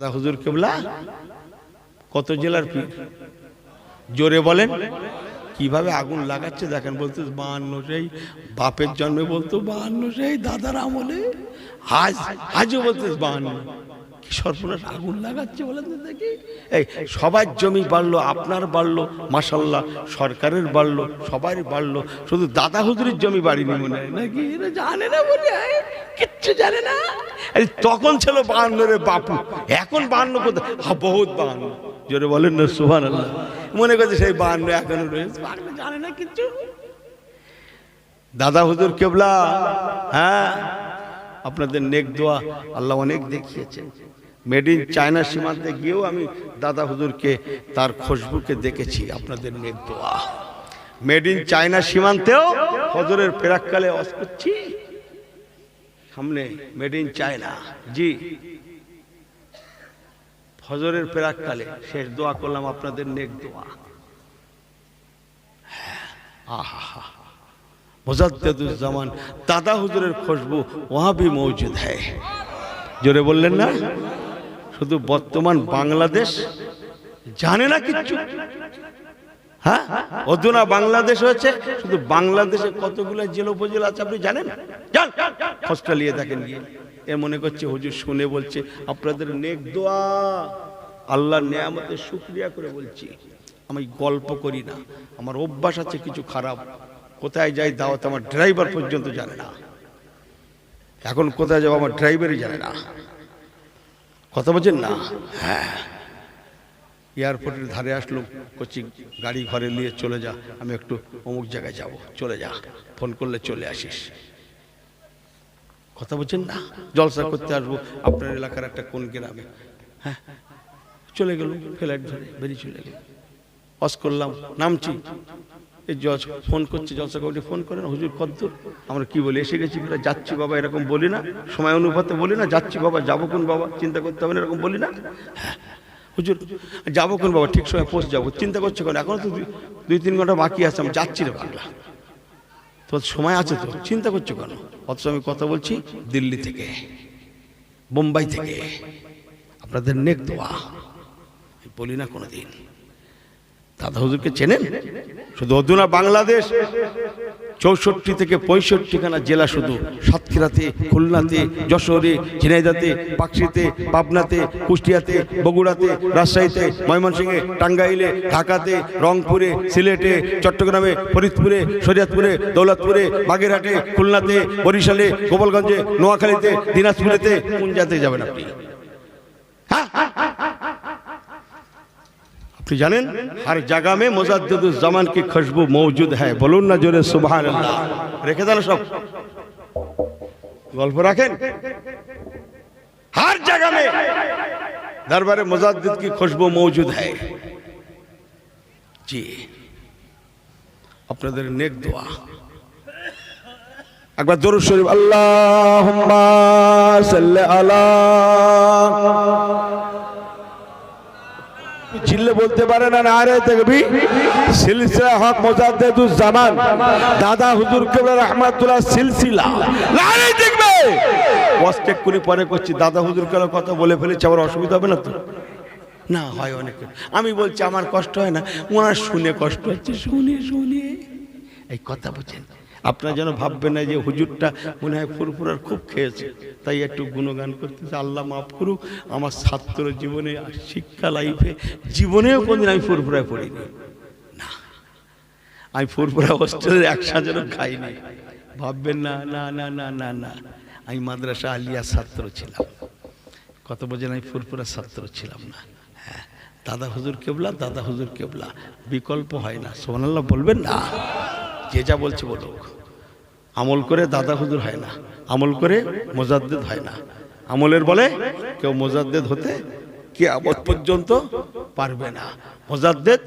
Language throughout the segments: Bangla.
দাদা হুজুর কেবলা? কত জেলার পীর? জোরে বলেন। কীভাবে আগুন লাগাচ্ছে দেখেন, বলতো বাহান্ন সেই বাপের জন্মে বলতো বাহান্ন সেই দাদার আমলে। আজ, আজও বলতো বাহান্ন। সর্বনাশ আগুন লাগাচ্ছে বলেন তো দেখি? এই সবার জমি বাড়লো আপনার বাড়লো মাসাল্লাহ সরকারের বাড়লো সবারই বাড়লো শুধু দাদা হুজুরের জমি বাড়িনি মনে হয় নাকি? এরা জানে না মনে হয় কিচ্ছু জানে না। আরে তখন ছিল বাহান্ন রে বাপু এখন বাহান্ন কোথায়? বহুত বাহান্ন। জোরে বলেন না সুহান আল্লাহ মনে করছে সেই বাহান্ন এখনও রয়েছে। জানে না কিচ্ছু। দাদা হুজুর কেবলা হ্যাঁ? আপনাদের নেক দোয়া আল্লাহ অনেক দেখিয়েছেন মেড ইন চায়না সীমান্তে গিয়েও আমি দাদা হুজুরকে তার খুশবুকে দেখেছি আপনাদের নেক দোয়া। মেড ইন চায়না সীমান্তেও হজরের ফেরাককালে অস করছি। সামনে মেড ইন চায়না জি। ফজরের ফেরাককালে শেষ দোয়া করলাম আপনাদের নেক দোয়া। হ্যাঁ আহা। মুজাদ্দুজ্জামান দাদা হুজুরের খুশবু ওয়াবি মৌজুদ হ্যায়। জোরে বললেন না? শুধু বর্তমান বাংলাদেশ জানে না কিচ্ছু? হ্যাঁ? অধুনা বাংলাদেশ হয়েছে, শুধু বাংলাদেশে কতগুলো জেলা উপজেলা আছে আপনি জানেন? যান খসটা নিয়ে থাকেন গিয়ে। এ মনে করছে, হুজুর শুনে বলছে, আপনাদের নেক দোয়া আল্লাহ নেয়ামতের শুক্রিয়া করে বলছি। আমি গল্প করি না, আমার অভ্যাস আছে কিছু খারাপ। কোথায় যাই দাওয়াত আমার ড্রাইভার পর্যন্ত জানে না। এখন কোথায় যাব আমার ড্রাইভারই জানে না। কথা বলছেন না? হ্যাঁ। এয়ারপোর্টের ধারে আসলো করছি গাড়ি ঘরে নিয়ে চলে যা, আমি একটু অমুক জায়গায় যাব, চলে যা ফোন করলে চলে আসিস। কথা বলছেন না? জলসা করতে আসব, আপনার এলাকার একটা কোন গ্রামে। হ্যাঁ। চলে গেল ফ্লাইট ধরে বেরিয়ে চলে গেল। অস করলাম, নামছি। এই জজ ফোন করছে জলসা কমিটি ফোন করে না হুজুর কদ্দূর। আমরা কি বলি, এসে গেছি ফিরে যাচ্ছি বাবা, এরকম বলি না। সময় অনুপাতে বলি না, যাচ্ছি বাবা, যাব কোন বাবা, চিন্তা করতে হবে না, এরকম বলি না। হুজুর, যাব কোন বাবা, ঠিক সময় পৌঁছে যাব, চিন্তা করছে কেন? এখনও তো দুই- তিন ঘণ্টা বাকি আছে আমি যাচ্ছি রে বাংলা। তোর সময় আছে তো, চিন্তা করছ কেন? অথচ আমি কথা বলছি দিল্লি থেকে বোম্বাই থেকে। আপনাদের নেক দোয়া বলি না কোনোদিন। দাদা হুজুরকে চেনেন? শুধু অধুনা বাংলাদেশ, চৌষট্টি থেকে পঁয়ষট্টিখানা জেলা শুধু। সাতক্ষীরাতে, খুলনাতে, যশোরে, ঝিনাইদাতে, পাকশিতে, পাবনাতে, কুষ্টিয়াতে, বগুড়াতে, রাজশাহীতে, ময়মনসিংহে, টাঙ্গাইলে, ঢাকাতে, রংপুরে, সিলেটে, চট্টগ্রামে, ফরিদপুরে, শরিয়াতপুরে, দৌলতপুরে, বাগেরহাটে, খুলনাতে, বরিশালে, গোপালগঞ্জে, নোয়াখালীতে, দিনাজপুরেতে। কোন জায়গাতে যাবেন আপনি? আপনি জানেন हर जगह में मुजद्दुज्जमान की खुशबू मौजूद है বলুন না জোরে সুবহান আল্লাহ রেখে দেন সব গল্প রাখেন हर जगह में दरबार मुजद्दिद की खुशबू मौजूद है জি আপনাদের নেক দোয়া একবার দরুদ শরীফ আল্লাহুম্মা সাল্লি আলা চিল্লে বলতে পারে না নারে দেখবি সিলসিলা হক মোজাদ্দেদুজ জামান। দাদা হুজুর কেবল রহমাতুল্লাহ সিলসিলা। নারে দেখবে ওয়াস্টেক করে পরে করছি। দাদা হুজুর কেবল কথা বলে ফেলেছি আবার অসুবিধা হবে না তো? না হয় অনেক। আমি বলছি আমার কষ্ট হয় না। ওনার শুনে কষ্ট হচ্ছে। শুনে শুনে। এই কথা বলছেন। আপনারা যেন ভাববেন না যে হুজুরটা মনে হয় ফুরফুরার খুব খেয়েছে। তাই একটু গুণগান করতেছে, আল্লাহ মাফ করুক, আমার ছাত্র জীবনে শিক্ষা লাইফে, জীবনেও কোনদিন আমি ফুরফুরায় পড়িনি। না, আমি ফুরফুরা হোস্টেলের একসাথে খাইনি। ভাববেন না না না না না না, আমি মাদ্রাসা আলিয়া ছাত্র ছিলাম। কত বোঝেন আমি ফুরফুরা ছাত্র ছিলাম না। হ্যাঁ দাদা হুজুর কেবলা, দাদা হুজুর কেবলা। বিকল্প হয় না সোহানাল্লাহ বলবেন না। যে যা বলছে বলুক। আমল করে দাদা হুজুর হয় না আমল করে মোজাদ্দেদ হয় না আমলের বলে কেউ মোজাদ্দেদ হতে কি আবদ পর্যন্ত পারবে না Mojadded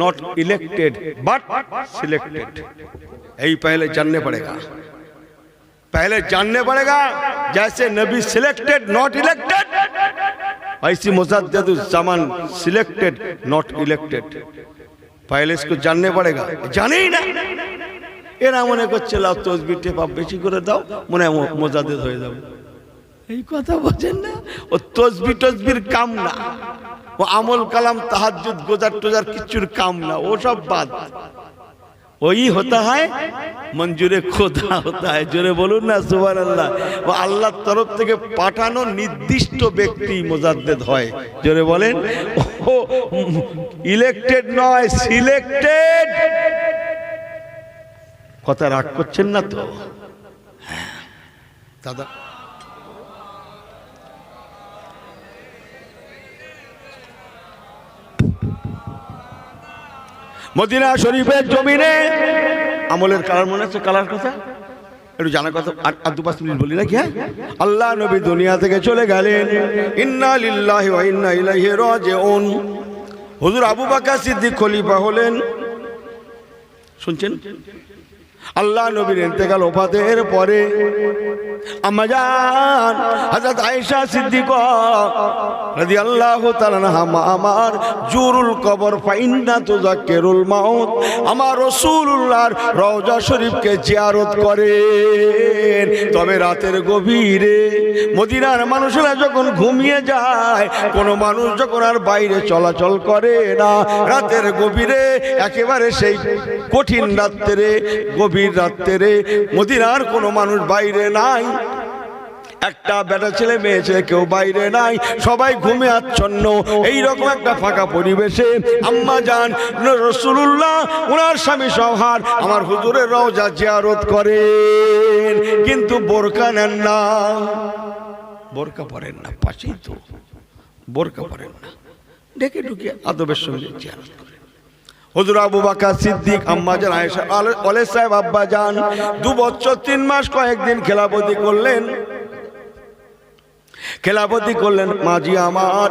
not elected but selected এই पहले जानने पड़ेगा पहले जानने पड़ेगा जैसे नबी सिलेक्टेड नॉट इलेक्टेड ऐसी मुजद्दुज्जमान सिलेक्टेड नॉट इलेक्टेड पहले इसको जानने पड़ेगा जाने ही ना এরা মনে করছে লাভ তসবি টেপা বেশি করে দাও মনে হয় হয়ে যাবে। এই কথা বোঝেন না? ও তসবি টসবির কাম না। ও আমল কালাম তাহাজুদ গোজার টোজার কিচ্ছুর কাম না। ও সব বাদ। ওই হতা হয় মঞ্জুরে খোদা হতা হয়। জোরে বলুন না সুবান আল্লাহ ও আল্লাহর তরফ থেকে পাঠানো নির্দিষ্ট ব্যক্তি মোজাদ্দেদ হয়। জোরে বলেন ও ইলেকটেড নয় সিলেক্টেড। কথা রাগ করছেন না তো? হ্যাঁ। দাদা। মদিনা শরীফের জমিনে আমলের কালার মনে আছে? কালার কথা? একটু জানার কথা। আর আর দু পাঁচ মিনিট বলি নাকি হ্যাঁ? আল্লাহ নবী দুনিয়া থেকে চলে গেলেন। ইন্না লিল্লাহি ওয়া ইন্না ইলাইহি রাজিউন। হুজুর আবু বকর সিদ্দিক খলিফা হলেন। শুনছেন? আল্লাহ নবীর ইন্তেকাল ওফাতের পরে আমাজান সিদ্দিকা আমার জুরুল কবর, ফাইন্না তুযাক্কিরুল মাউত আমার রাসূলুল্লাহর রওজা শরীফকে জিয়ারত তবে রাতের গভীরে মদিনার মানুষেরা যখন ঘুমিয়ে যায়, কোনো মানুষ যখন আর বাইরে চলাচল করে না, রাতের গভীরে একেবারে সেই কঠিন রাত্রে গভীর রাত্রে মদিনার কোনো মানুষ বাইরে নাই। একটা বেটা ছেলে মেয়ে ছেলে কেউ বাইরে নাই। সবাই ঘুমে আচ্ছন্ন। এইরকম একটা ফাঁকা পরিবেশে আম্মা যান রসুল্লাহ ওনার স্বামী সহার আমার হুজুরের রওজা জিয়ারত করেন। কিন্তু বোরকা নেন না। বোরকা পরেন না, পাশেই তো। বোরকা পরেন না। ডেকে ঢুকে আদবের সঙ্গে জিয়ারত করেন। হুজুর আবু বাকার সিদ্দিক, আম্মা জান, আয়েশা, আলে- অলে সাহেব, আব্বা যান দু বছর, তিন মাস কয়েকদিন খেলাপতি করলেন। খেলাপতি করলেন মাঝি আমার,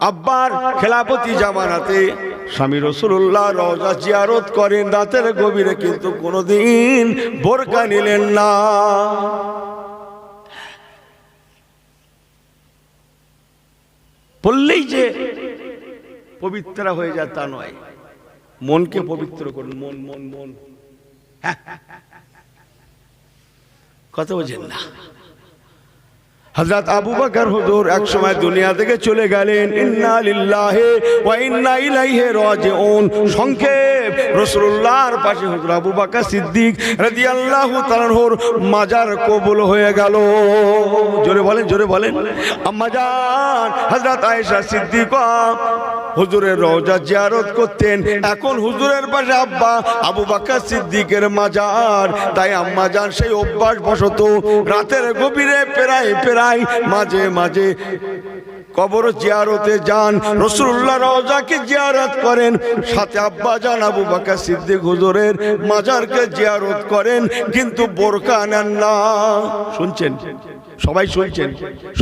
আব্বার খেলাপতি জামানাতে। স্বামী রসুল্লাহ রওজা জিয়ারত করেন, রাতের গভীরে কিন্তু কোনোদিন বোরকা নিলেন না। বললেই যে পবিত্রা হয়ে যায় তা নয়। মনকে পবিত্র করুন মন মন মন। হ্যাঁ। কথা বোঝেন না। হযরত আবু বকর হুজুর এক সময় দুনিয়া থেকে চলে গেলেন। ইন্না লিল্লাহি ওয়া ইন্না ইলাইহি রাজিউন। সংক্ষেপ রাসূলুল্লাহর পাশে হুজুর আবু বকর সিদ্দিক রাদিয়াল্লাহু তাআলার মাজার কবুল হয়ে গেল। জোরে বলেন জোরে বলেন। আম্মা জান হযরত আয়েশা সিদ্দিকা হুজুরের রওজা জিয়ারত করতেন। এখন হুজুরের পাশে আব্বা আবু বকর সিদ্দিকের মাজার। তাই আম্মা জান সেই অভ্যাস বশত রাতের গভীরে পেরাই পেরাই মাঝে মাঝে কবর জিয়ারতে যান। রসুল্লাহ রওজাকে জিয়ারত করেন। সাথে আব্বা যান আবু বকর সিদ্দিক হুজুরের মাজারকে জিয়ারত করেন। কিন্তু বোরকা নেন না। শুনছেন? সবাই শুনছেন?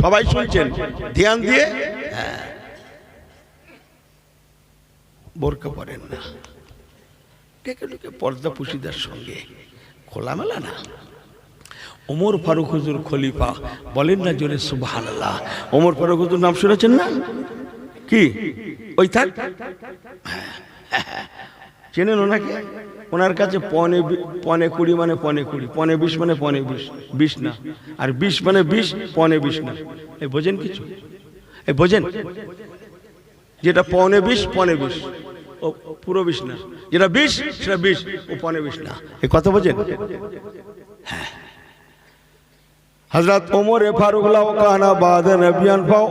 সবাই শুনছেন? ধ্যান দিয়ে? বোরকা পরেন না। ডেকে ডেকে পর্দা পুশিদার সঙ্গে। খোলামেলা না। ওমর ফারুক হুজুর খলিফা বলেন না জোরে সুবহান আল্লাহ ওমর ফারুক হুজুর নাম শুনেছেন না? কি? ওই থাক। চেনেন ওনাকে? ওনার কাছে পনে পনে কুড়ি মানে পনে কুড়ি, পনে বিশ মানে পনে বিশ বিশ না। আর বিশ মানে বিশ, পনে বিশ না। এই বোঝেন কিছু? এই বোঝেন? যেটা পনে বিশ পনে বিশ। ও পুরো বিশ না। যেটা বিশ সেটা বিশ ও পনে বিশ না। এই কথা বোঝেন? হযরত ওমর ফারুক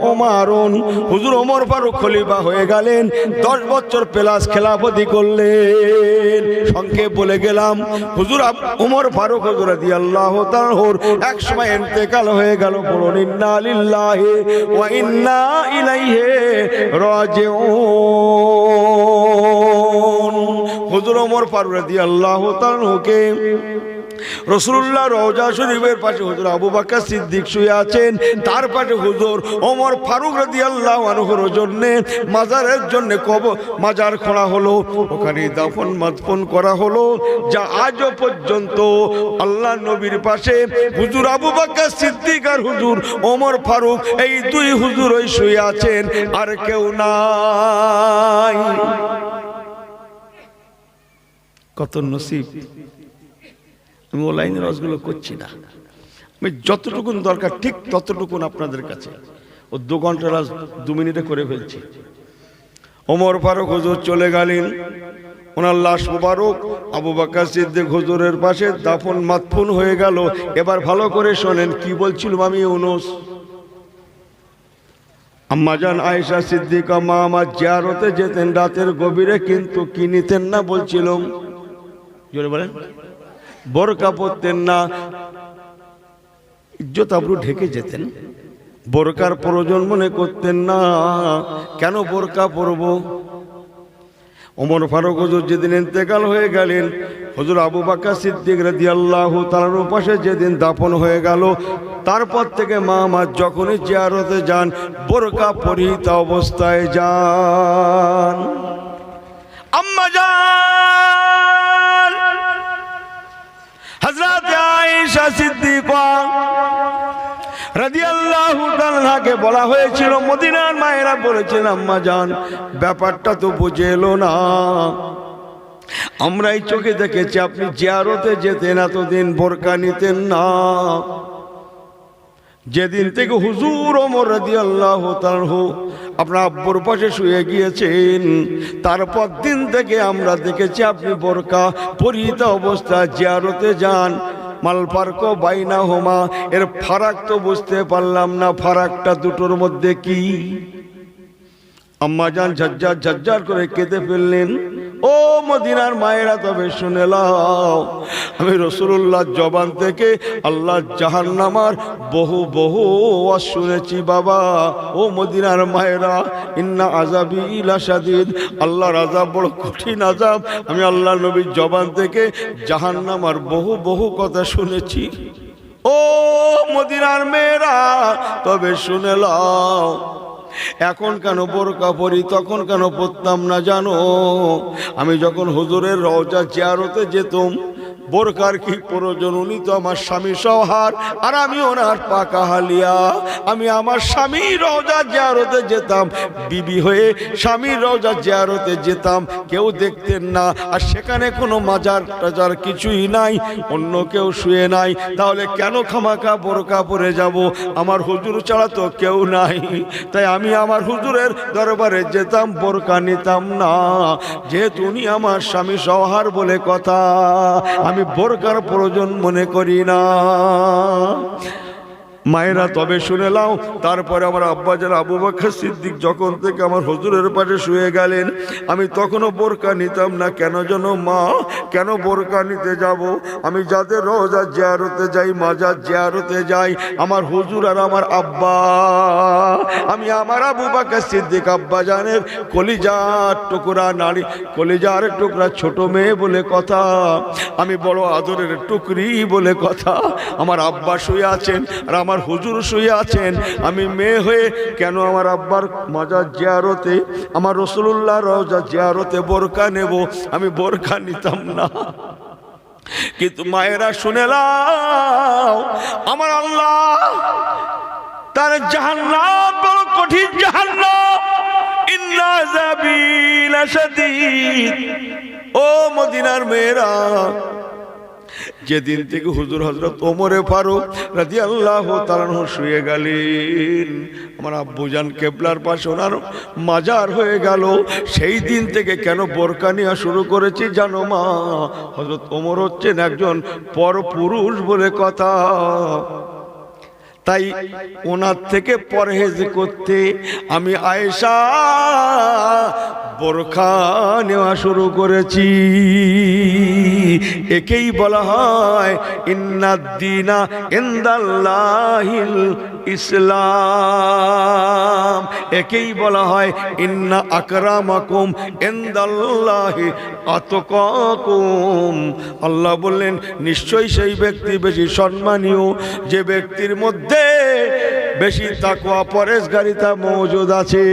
ওমারুন। হুজুর ওমর ফারুক খলিফা হয়ে গেলেন। 10 বছর প্লাস খেলাফতি করলেন। সংক্ষেপ বলে গেলাম, হুজুর ওমর ফারুক হুজুর রাদিয়াল্লাহু তাআলার এক সময় ইন্তেকাল হয়ে গেল। বলুন, ইন্না লিল্লাহি ওয়া ইন্না ইলাইহি রাজিউন। ওমর ফারুক আল্লাহ তাআলাকে। রসুল্লাহ রওজা শরীফের পাশে হুজুর আবু বাক্কা সিদ্দিক শুয়ে আছেন। তার পাশে হুজুর ওমর ফারুক রাদি আল্লাহ আনহুর জন্য মাজারের জন্য কব মাজার খোঁড়া হলো। ওখানে দাফন মাদফন করা হলো। যা আজও পর্যন্ত আল্লাহ নবীর পাশে হুজুর আবু বাক্কা সিদ্দিক আর হুজুর ওমর ফারুক এই দুই হুজুর ওই শুয়ে আছেন। আর কেউ নাই। কত নসিব। আমি ও লাইনের রসগুলো করছি না। আমি যতটুকুন দরকার, ঠিক ততটুকুন আপনাদের কাছে। ও দু ঘণ্টা রাজ দু মিনিটে করে ফেলছি। ওমর ফারুক হুজুর চলে গেলেন। ওনার লাশ মুবারক, আবু বাক্কা সিদ্দিক হুজুরের পাশে দাফন মাতফুন হয়ে গেল। এবার ভালো করে শোনেন, কি বলছিলাম আমি ইউনুস? আম্মাজান আয়েশা সিদ্দিকা, মা আমার জিয়ারতে যেতেন, রাতের গভীরে কিন্তু কি নিতেন না বলছিলাম। বলেন। বোরকা পরতেন না ইজ্জত আবরু ঢেকে যেতেন। বোরকার প্রয়োজন মনে করতেন না। কেন বোরকা পরব? ওমর ফারুক হুজুর যেদিন ইন্তেকাল হয়ে গেলেন, হুজুর আবু বাক্কা সিদ্দিক রাদি আল্লাহ তালার পাশে যেদিন দাফন হয়ে গেল, তারপর থেকে মা আমার যখনই জিয়ারতে যান, বোরকা পরিহিত অবস্থায় যান। আম্মা যান। আয়েশা সিদ্দিকা বলা হয়েছিল, মদিনার মায়েরা বলেছেন, আম্মা জান, ব্যাপারটা তো বুঝে এলো না। আমরাই চোখে দেখেছি, আপনি জিয়ারতে যেতেন, এতদিন বোরকা নিতেন না। যেদিন থেকে হুজুর ওমর রাদিয়াল্লাহু তাআলা আপনার আব্বুর পাশে শুয়ে গিয়েছেন তারপর দিন থেকে আমরা দেখেছি, আপনি বোরকা পরিহিত অবস্থা জিয়ারতে যান। মালপার্ক বাইনা হোমা এর ফারাক তো বুঝতে পারলাম না ফারাকটা দুটোর মধ্যে কি? আম্মা যান ঝজ্জার ঝজ্জার করে কেঁদে ফেললেন। ও মদিনার মায়েরা, তবে শুনে লাও আমি রসুল্লাহ জবান থেকে আল্লাহ জাহান্নামার বহু বহু ওয়াজ শুনেছি, বাবা। ও মদিনার মায়েরা, ইন্না আজাবি ইলা সাদিদ আল্লাহর আজাব বড় কঠিন আজাব আমি আল্লাহ নবীর জবান থেকে জাহান্নামার বহু বহু কথা শুনেছি। ও মদিনার মেয়েরা, তবে শুনে লাও এখন কেন বোরকা পরি, তখন কেন পরতাম না জানো? আমি যখন হুজুরের রওজা চেয়ারতে যেতাম বোরকার কি প্রয়োজন? উনি তো আমার স্বামী সহার আর আমি ওনার পাকা হালিয়া। আমি আমার স্বামী রওজা জিয়ারতে যেতাম। বিবি হয়ে স্বামীর রওজা জিয়ারতে যেতাম। কেউ দেখতেন না। আর সেখানে কোনো মাজার টাজার কিছুই নাই। অন্য কেউ শুয়ে নাই। তাহলে কেন খামাকা বোরকা পরে যাব? আমার হুজুর ছাড়া তো কেউ নাই। তাই আমি আমার হুজুরের দরবারে যেতাম, বোরকা নিতাম না। যেহেতু উনি আমার স্বামী সহার বলে কথা। আমি বোরকার প্রয়োজন মনে করি না। মায়েরা তবে শুনে লাও তারপরে আমার আব্বা আব্বাজান আবু বাক্কা সিদ্দিক যখন থেকে আমার হজুরের পাশে শুয়ে গেলেন, আমি তখনও বোরকা নিতাম না, কেন যেন মা, কেন বোরকা নিতে যাব? আমি যাদের রোজা জিয়ারতে যাই, মাজার জিয়ারতে যাই, আমার হুজুর আর আমার আব্বা। আমি আমার আবু বাক্কা সিদ্দিক আব্বা আব্বাজানের কলিজার টুকরা নারী, কলিজার টুকরা ছোট মেয়ে বলে কথা। আমি বড় আদরের টুকরি বলে কথা। আমার আব্বা শুয়ে আছেন আর হুজুর শুয়ে আছেন। আমি মেয়ে হয়ে কেন আমার আব্বার মাজার জিয়ারতে, আমার রসুল্লাহ রওজা জিয়ারতে বোরকা নেব? আমি বোরকা নিতাম না। কিন্তু মায়েরা শুনে লাও আমার আল্লাহ তার জাহান্নাম বড় কঠিন শাদীদ। ও মদিনার মেয়েরা যেদিন থেকে হুজুর হজরত ওমরে ফারুক রাজি আল্লাহ তালান শুয়ে গেলেন, আমার আব্বু আব্বুজান কেবলার পাশে ওনার মাজার হয়ে গেল। সেই দিন থেকে কেন বোরকা নেওয়া শুরু করেছি জানো মা? হজরত ওমর হচ্ছেন একজন পরপুরুষ বলে কথা। তাই ওনার থেকে পরহেজ করতে আমি আয়েশা বোরখা নেওয়া শুরু করেছি। একেই বলা হয় ইন্নাদ্দিনা ইন্দাল্লাহিল ইসলাম। একেই বলা হয়, ইন্না আকরামাকুম ইন্দাল্লাহি আতকাকুম। আল্লাহ বললেন, নিশ্চয়ই সেই ব্যক্তি বেশি সম্মানীয় যে ব্যক্তির মধ্যে বেশি তাকওয়া পরেশগারিতা মজুদ আছে।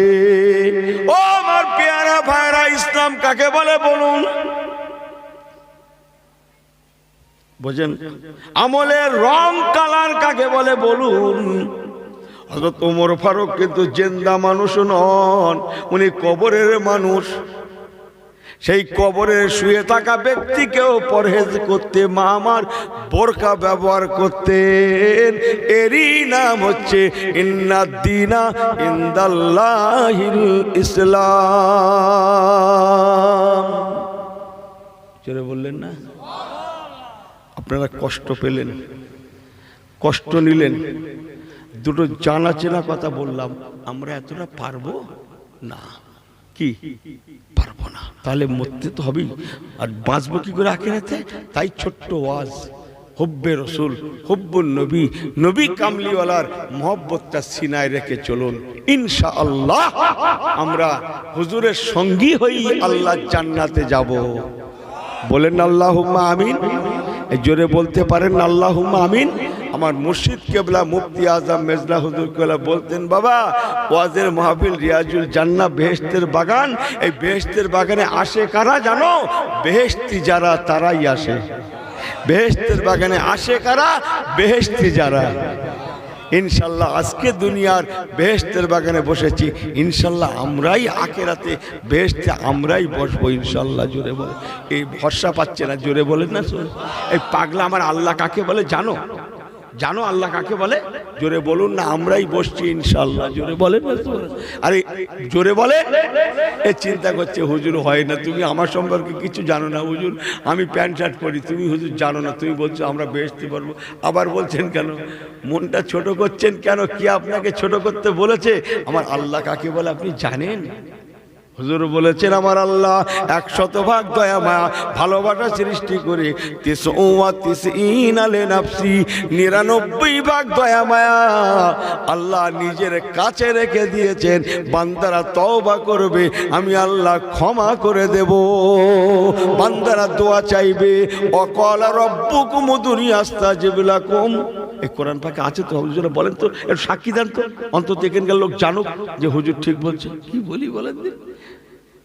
ও আমার পেয়ারা ভাইরা, ইসলাম কাকে বলে বলুন? বোঝেন? আমলের রং, কালার কাকে বলে বলুন? হজরত ওমর ফারুক কিন্তু জেন্দা মানুষ নন, উনি কবরের মানুষ। সেই কবরে শুয়ে থাকা ব্যক্তিকেও পরহেজ করতে, মা আমার বোরকা ব্যবহার করতেন। এরই নাম হচ্ছে ইন্নাদ্দিনা ইন্দাল্লাহিল ইসলাম। চলে বললেন না? আপনারা কষ্ট পেলেন, কষ্ট নিলেন। দুটো জানা চেনা কথা বললাম, আমরা এতটা পারব? না। কি? পারব না। তাহলে মরতে তো হবেই। আর বাঁচবো কি করে আখেরাতে? তাই ছোট্ট ওয়াজ। হব্বে রসুল হব্বুল নবী। নবী কামলিওয়ালার মহব্বতটা সিনায় রেখে চলুন। ইনশা আল্লাহ আমরা হুজুরের সঙ্গী হই আল্লাহ জান্নাতে যাব। বলেন আল্লাহ আমিন। জোরে বলতে পারেন আল্লাহ আমিন। আমার মুর্শিদ কেবলা মুফতি আজম মেজলা হুজুর কেবলা বলতেন, বাবা, ওয়াজের মাহফিল রিয়াজুল জান্না বেহেস্তের বাগান। এই বেহেস্তের বাগানে আসে কারা জানো? বেহেস্তি যারা, তারাই আসে। বেহেস্তের বাগানে আসে কারা? বেহেস্তি যারা। ইনশাল্লাহ আজকে দুনিয়ার বেহেস্তের বাগানে বসেছি। ইনশাল্লাহ আমরাই আখেরাতে বেহেস্তে আমরাই বসবো ইনশাল্লাহ জোরে বলে। এই ভরসা পাচ্ছে না, জোরে বলে না শোন এই পাগলা আমার আল্লাহ কাকে বলে জানো? জানো আল্লাহ কাকে বলে? জোরে বলুন না, আমরাই বসছি ইনশাল্লাহ জোরে শোন। আরে, জোরে বলে? এ চিন্তা করছে, হুজুর হয় না, তুমি আমার সম্পর্কে কিছু জানো না, হুজুর। আমি প্যান্ট শার্ট পরি, তুমি হুজুর জানো না, তুমি বলছো আমরা বেসতে পারব। আবার বলছেন কেন, মনটা ছোট করছেন কেন, কি আপনাকে ছোট করতে বলেছে? আমার আল্লাহ কাকে বলে, আপনি জানেন? হুজুর বলেছেন, আমার আল্লাহ এক শতভাগ দয়া মায়া ভালোবাসা সৃষ্টি করে ইনালে নাফসি, নিরানব্বই ভাগ দয়া মায়া আল্লাহ নিজের কাছে রেখে দিয়েছেন। বান্দারা তওবা করবে, আমি আল্লাহ ক্ষমা করে দেব। বান্দারা দোয়া চাইবে, অকল রব্বুকুম যেগুলা কম এই কোরআন পাকে আছে তো, হুজুরা বলেন তো একটু সাক্ষী দেন তো। অন্তত এখানকার লোক জানুক যে হুজুর ঠিক বলছে। কি বলি বলেন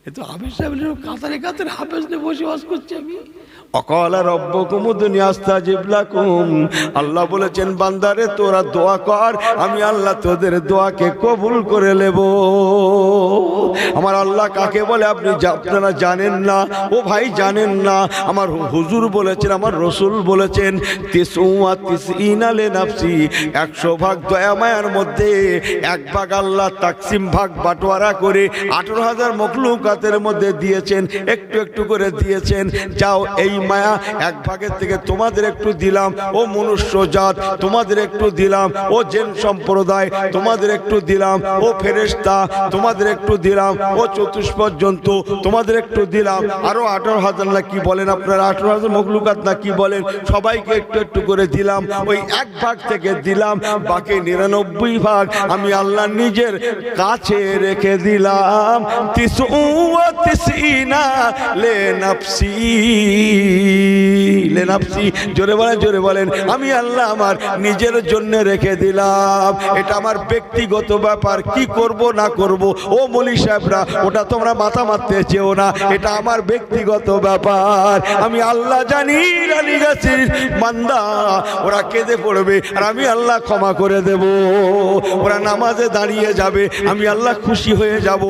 এ তো হাফেজ সাহেব কাতারে কাতারে হাফেজ নিয়ে বসে বাস করছি আমি। অকলা রব্বকুম দুনিয়াস্তা জিবলাকুম আল্লাহ বলেছেন, বান্দারে, তোরা দোয়া কর, আমি আল্লাহ তোদের দোয়াকে কবুল করে নেব। আমার আল্লাহ কাকে বলে, আপনি আপনারা জানেন না, ও ভাই জানেন না। আমার হুজুর বলেছেন, আমার রসুল বলেছেন তিসুয়া তিসইনালে নাফসি একশো ভাগ দয়া মায়ার মধ্যে, এক ভাগ আল্লাহ তাকসিম ভাগ বাটোয়ারা করে আঠারো হাজার মখলুকাতের মধ্যে দিয়েছেন, একটু একটু করে দিয়েছেন। যাও, এই মায়া, এক ভাগের থেকে তোমাদের একটু দিলাম। ও মনুষ্য জাত, তোমাদের একটু দিলাম। ও জেন সম্প্রদায়, তোমাদের একটু দিলাম। ও ফেরেস্তা তোমাদের একটু দিলাম। ও চতুষ্পদ জন্তু তোমাদের একটু দিলাম। আরও আঠারো হাজার না কি বলেন আপনারা? আঠারো হাজার মখলুকাত না কি বলেন? সবাইকে একটু একটু করে দিলাম। ওই এক ভাগ থেকে দিলাম, বাকি নিরানব্বই ভাগ আমি আল্লাহ নিজের কাছে রেখে দিলাম। তিসু তিসিনা লে নাফসি। লে নাফসি জোরে বলেন জোরে বলেন। আমি আল্লাহ আমার নিজের জন্য রেখে দিলাম। এটা আমার ব্যক্তিগত ব্যাপার। কি করব, না করব? ও মলি সাহেবরা, ওটা তোমরা মাথা মারতে চেও না। এটা আমার ব্যক্তিগত ব্যাপার। আমি আল্লাহ জানি, রানী গাছির মান্দা ওরা কেঁদে পড়বে, আর আমি আল্লাহ ক্ষমা করে দেব। ওরা নামাজে দাঁড়িয়ে যাবে, আমি আল্লাহ খুশি হয়ে যাব।